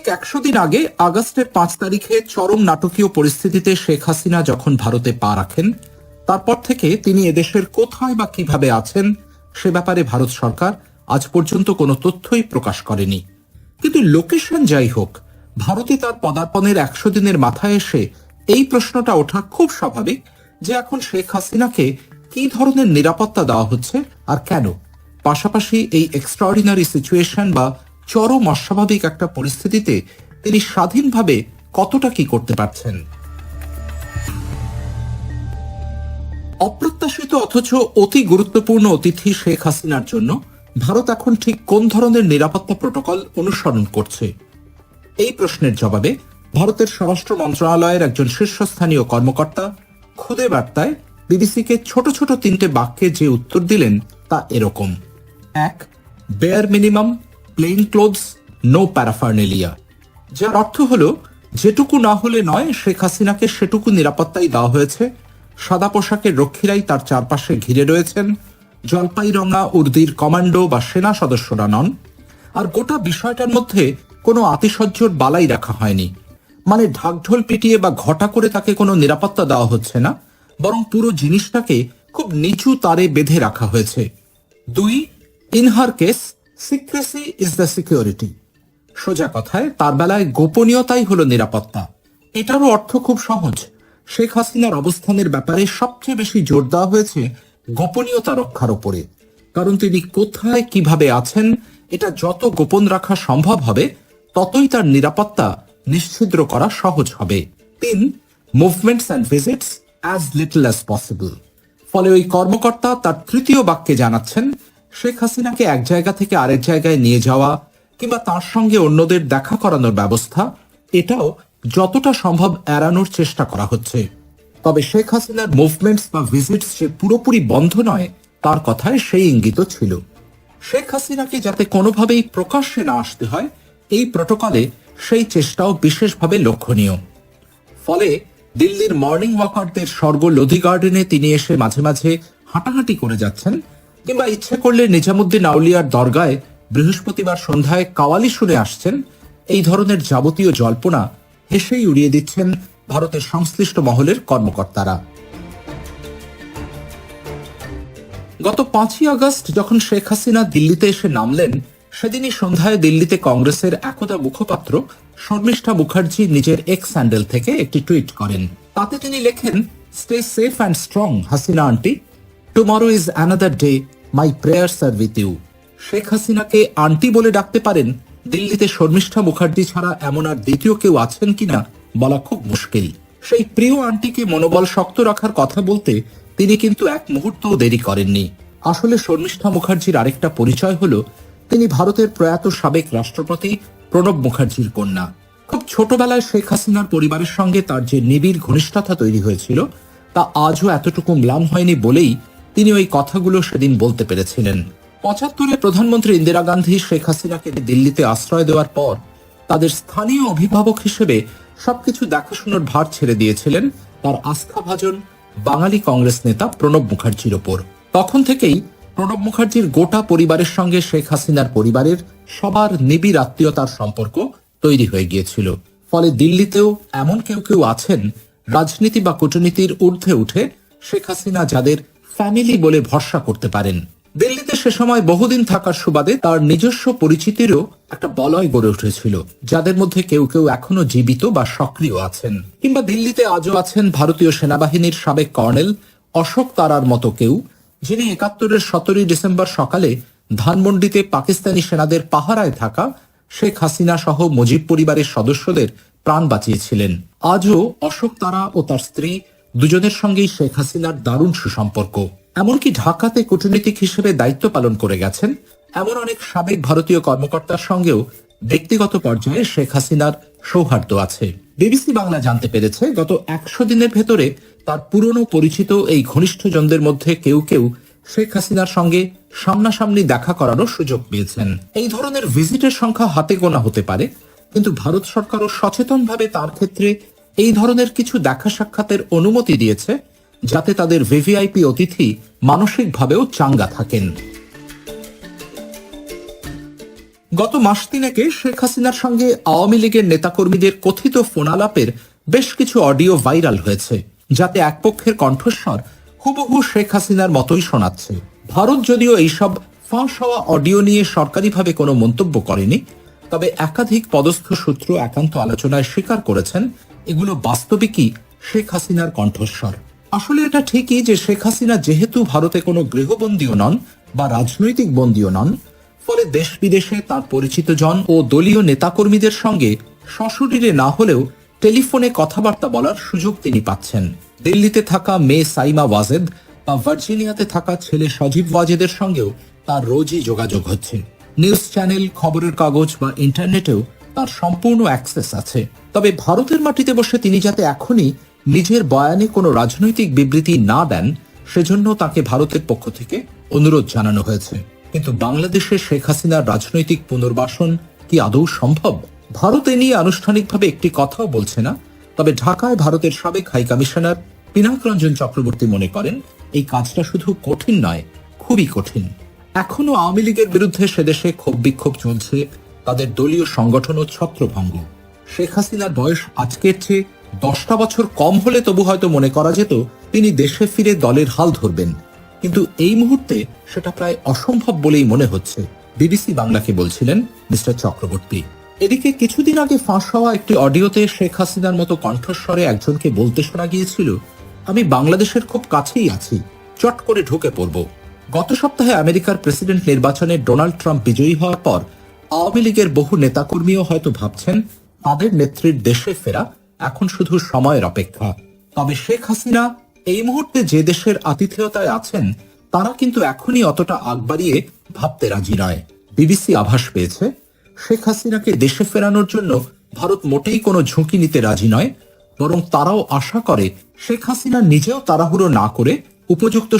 ঠিক একশো দিন আগে, আগস্টের পাঁচ তারিখে চরম নাটকীয় পরিস্থিতিতে শেখ হাসিনা যখন ভারতে পা রাখেন, তারপর থেকে তিনি এদেশের কোথায় বা কীভাবে আছেন, সে ব্যাপারে ভারত সরকার আজ পর্যন্ত কোনো তথ্যই প্রকাশ করেনি। কিন্তু লোকেশন যাই হোক, ভারতে তার পদার্পণের একশো দিনের মাথায় এসে এই প্রশ্নটা ওঠা খুব স্বাভাবিক যে এখন শেখ হাসিনাকে কি ধরনের নিরাপত্তা দেওয়া হচ্ছে আর কেন? পাশাপাশি এই এক্সট্রাঅর্ডিনারি সিচুয়েশন বা চরম অস্বাভাবিক একটা পরিস্থিতিতে তিনি স্বাধীনভাবে কতটা কি করতে পারছেন? অপ্রত্যাশিত অথচ অতি গুরুত্বপূর্ণ অতিথি শেখ হাসিনার জন্য ভারত এখন ঠিক কোন ধরনের নিরাপত্তা প্রোটোকল অনুসরণ করছে? এই প্রশ্নের জবাবে ভারতের স্বরাষ্ট্র মন্ত্রণালয়ের একজন শীর্ষস্থানীয় কর্মকর্তা খুদে বার্তায় বিবিসিকে ছোট ছোট তিনটে বাক্যে যে উত্তর দিলেন তা এরকম। এক bare minimum plain clothes no paraphernalia যার অর্থ হলো, যেটুকু না হলে নয়, শেখ হাসিনাকে সেটুকু নিরাপত্তাই দেওয়া হয়েছে। সাদা পোশাকের রক্ষীরাই তার চারপাশে ঘিরে রয়েছেন। জলপাই রঙা উর্দির কমান্ডো বা সেনা সদস্যরা নন। আর গোটা বিষয়টার মধ্যে কোনো আতিশয্যর বালাই রাখা হয়নি। মানে ঢাকঢোল পিটিয়ে বা ঘটা করে তাকে কোনো নিরাপত্তা দেওয়া হচ্ছে না, বরং পুরো জিনিসটাকে খুব নিচু তারে বেঁধে রাখা হয়েছে। দুই, in her case secrecy is the security সোজা কথায়, তার বেলায় গোপনীয়তাই হলো নিরাপত্তা। এটারও অর্থ খুব সহজ। শেখ হাসিনার অবস্থানের ব্যাপারে সবচেয়ে বেশি জোর দেওয়া হয়েছে গোপনীয়তা রক্ষার উপরে কারণ তিনি কোথায় কীভাবে আছেন, এটা যত গোপন রাখা সম্ভব হবে, ততই তার নিরাপত্তা নিশ্ছিদ্র করা সহজ হবে। তিন movements and visits as little as possible ফলে ওই কর্মকর্তা তার তৃতীয় বাক্যে জানাচ্ছেন শেখ হাসিনাকে এক জায়গা থেকে আরেক জায়গায় নিয়ে যাওয়া কিংবা তার সঙ্গে অন্যদের দেখা করানোর ব্যবস্থা, এটাও যতটা সম্ভব এড়ানোর চেষ্টা করা হচ্ছে। তবে শেখ হাসিনার মুভমেন্টস বা ভিজিটস যে পুরোপুরি বন্ধ নয়, তার কথায় সেই ইঙ্গিত ছিল। শেখ হাসিনাকে যাতে কোনোভাবেই প্রকাশ্যে না আসতে হয়, এই প্রোটোকলে সেই চেষ্টাও বিশেষভাবে লক্ষণীয়। ফলে দিল্লির মর্নিং ওয়াকারদের স্বর্গ লোধি গার্ডেনে তিনি এসে মাঝে মাঝে হাঁটাহাঁটি করে যাচ্ছেন কিংবা ইচ্ছে করলে নিজামুদ্দিন আউলিয়ার দরগায় বৃহস্পতিবার সন্ধ্যায় কাওয়ালি শুনে আসছেন, এই ধরনের যাবতীয় জল্পনা হেসেই উড়িয়ে দিচ্ছেন ভারতের সংশ্লিষ্ট মহলের কর্মকর্তারা। গত পাঁচই আগস্ট যখন শেখ হাসিনা দিল্লিতে এসে নামলেন, সেদিনই সন্ধ্যায় দিল্লিতে কংগ্রেসের একদা মুখপাত্র শর্মিষ্ঠা মুখার্জি নিজের এক্স স্যান্ডেল থেকে একটি টুইট করেন। তাতে তিনি লেখেন stay safe and strong Hasina aunty. Tomorrow is another day my prayers are with you Sheikh হাসিনাকে আন্টি বলে ডাকতে পারেন? দিল্লিতে শর্মিষ্ঠা মুখার্জি ছাড়া এমন আর দ্বিতীয় কেউ আছেন কিনা বলা খুব মুশকিল। সেই প্রিয় আন্টিকে মনোবল শক্ত রাখার কথা বলতে তিনি কিন্তু এক মুহূর্তও দেরি করেননি। আসলে শর্মিষ্ঠা মুখার্জির আরেকটা পরিচয় হলো, তিনি ভারতের প্রয়াত সাবেক রাষ্ট্রপতি প্রণব মুখার্জির কন্যা। খুব ছোটবেলায় শেখ হাসিনার পরিবারের সঙ্গে তার যে নিবিড় ঘনিষ্ঠতা তৈরি হয়েছিল, তা আজও এতটুকু ম্লান হয়নি বলেই তিনি ওই কথাগুলো সেদিন বলতে পেরেছিলেন। পঁচাত্তরে প্রধানমন্ত্রী ইন্দিরা গান্ধী শেখ হাসিনাকে দিল্লিতে আশ্রয় দেওয়ার পর তাদের স্থানীয় অভিভাবক হিসেবে সবকিছু দেখাশোনার ভার ছেড়ে দিয়েছিলেন তার আস্থাভাজন বাঙালি কংগ্রেস নেতা প্রণব মুখার্জির ওপর। তখন থেকেই প্রণব মুখার্জির গোটা পরিবারের সঙ্গে শেখ হাসিনার পরিবারের সবার নিবিড় আত্মীয়তার সম্পর্ক তৈরি হয়ে গিয়েছিল। ফলে দিল্লিতেও এমন কেউ কেউ আছেন, রাজনীতি বা কূটনীতির ঊর্ধ্বে উঠে শেখ হাসিনা যাদের ফ্যামিলি বলে ভরসা করতে পারেন। দিল্লিতে সে সময় বহুদিন থাকার সুবাদে তার নিজস্ব পরিচিতিরও একটা বলয় গড়ে উঠেছিল, যাদের মধ্যে কেউ কেউ এখনও জীবিত বা সক্রিয় আছেন। কিংবা দিল্লিতে আজও আছেন ভারতীয় সেনাবাহিনীর সাবেক কর্নেল অশোক তারার মতো কেউ, যিনি একাত্তরের সতেরোই ডিসেম্বর সকালে ধানমন্ডিতে পাকিস্তানি সেনাদের পাহারায় থাকা শেখ হাসিনা সহ মুজিব পরিবারের সদস্যদের প্রাণ বাঁচিয়েছিলেন। আজও অশোক তারা ও তার স্ত্রী দুজনের সঙ্গেই শেখ হাসিনার দারুণ সুসম্পর্ক। এমনকি ঢাকাতে কূটনীতিক হিসেবে দায়িত্ব পালন করে গেছেন এমন অনেক সাবেক ভারতীয় কর্মকর্তার সঙ্গেও ব্যক্তিগত পর্যায়ে শেখ হাসিনার সৌহার্দ্য আছে। বিবিসি বাংলা জানতে পেরেছে, গত একশো দিনের ভেতরে তার পুরনো পরিচিত এই ঘনিষ্ঠজনদের মধ্যে কেউ কেউ শেখ হাসিনার সঙ্গে সামনাসামনি দেখা করারও সুযোগ পেয়েছেন। এই ধরনের ভিজিটের সংখ্যা হাতে গোনা হতে পারে, কিন্তু ভারত সরকারও সচেতনভাবে তার ক্ষেত্রে এই ধরনের কিছু দেখা সাক্ষাতের অনুমতি দিয়েছে, যাতে তাদের ভিভিআইপি অতিথি মানসিকভাবেও চাঙ্গা থাকেন। গত মাস তিনেকে শেখ হাসিনার সঙ্গে আওয়ামী লীগের নেতাকর্মীদের কথিত ফোনালাপের বেশ কিছু অডিও ভাইরাল হয়েছে, যাতে এক পক্ষের কণ্ঠস্বর হুবহু শেখ হাসিনার মতোই শোনাচ্ছে। ভারত যদিও এইসব ফাঁস হওয়া অডিও নিয়ে সরকারিভাবে কোনো মন্তব্য করেনি তবে একাধিক পদস্থ সূত্র একান্ত আলোচনায় স্বীকার করেছেন, এগুলো বাস্তবিকই শেখ হাসিনার কণ্ঠস্বর। আসলে এটা ঠিকই যে শেখ হাসিনা যেহেতু ভারতে কোনো গৃহবন্দীও নন বা রাজনৈতিক বন্দীও নন, ফলে দেশ বিদেশে তার পরিচিত জন ও দলীয় নেতাকর্মীদের সঙ্গে সশরীরে না হলেও টেলিফোনে কথাবার্তা বলার সুযোগ তিনি পাচ্ছেন। দিল্লিতে থাকা মেয়ে সাইমা ওয়াজেদ বা ভার্জিনিয়াতে থাকা ছেলে সজীব ওয়াজেদের সঙ্গেও তার রোজই যোগাযোগ হচ্ছে। নিউজ চ্যানেল, খবরের কাগজ বা ইন্টারনেটেও তার সম্পূর্ণ অ্যাক্সেস আছে। তবে ভারতের মাটিতে বসে তিনি যাতে এখনই নিজের বয়ানে কোনো রাজনৈতিক বিবৃতি না দেন, সেজন্য তাকে ভারতের পক্ষ থেকে অনুরোধ জানানো হয়েছে। কিন্তু বাংলাদেশে শেখ হাসিনার রাজনৈতিক পুনর্বাসন কি আদৌ সম্ভব? ভারত এ নিয়ে আনুষ্ঠানিকভাবে একটি কথাও বলছে না। তবে ঢাকায় ভারতের সাবেক হাই কমিশনার পিনাক রঞ্জন চক্রবর্তী মনে করেন, এই কাজটা শুধু কঠিন নয়, খুবই কঠিন। এখনও আওয়ামী লীগের বিরুদ্ধে সেদেশে ক্ষোভ বিক্ষোভ চলছে, তাদের দলীয় সংগঠন ও ছত্রভঙ্গ। শেখ হাসিনার বয়স আজকের চেয়ে দশটা বছর কম হলে তবু হয়তো মনে করা যেত তিনি দেশে ফিরে দলের হাল ধরবেন। কিন্তু এই মুহূর্তে সেটা প্রায় অসম্ভব বলেই মনে হচ্ছে, বিবিসি বাংলাকে বলছিলেন মিস্টার চক্রবর্তী। এদিকে কিছুদিন আগে ফাঁস হওয়া একটি অডিওতে শেখ হাসিনার মতো কণ্ঠস্বরে একজনকে বলতে শোনা গিয়েছিল, আমি বাংলাদেশের খুব কাছেই আছি, চট করে ঢুকে পড়ব। গত সপ্তাহে আমেরিকার প্রেসিডেন্ট নির্বাচনে ডোনাল্ড ট্রাম্প বিজয়ী হওয়ার পর আওয়ামী লীগের বহু নেতাকর্মীও হয়তো ভাবছেন তাদের নেত্রীর দেশে ফেরা এখন শুধু সময়ের অপেক্ষা। তবে শেখ হাসিনা এই মুহূর্তে যে দেশের আতিথেয়তায় আছেন, তারা কিন্তু এখনই অতটা আগ বাড়িয়ে ভাবতে রাজি নয়। বিবিসি আভাস পেয়েছে, শেখ হাসিনাকে দেশে ফেরানোর জন্য ভারত মোটেই কোনো ঝুঁকি নিতে রাজি নয়, বরং তারাও আশা করে শেখ হাসিনা নিজেও তাড়াহুড়ো না করে উপযুক্ত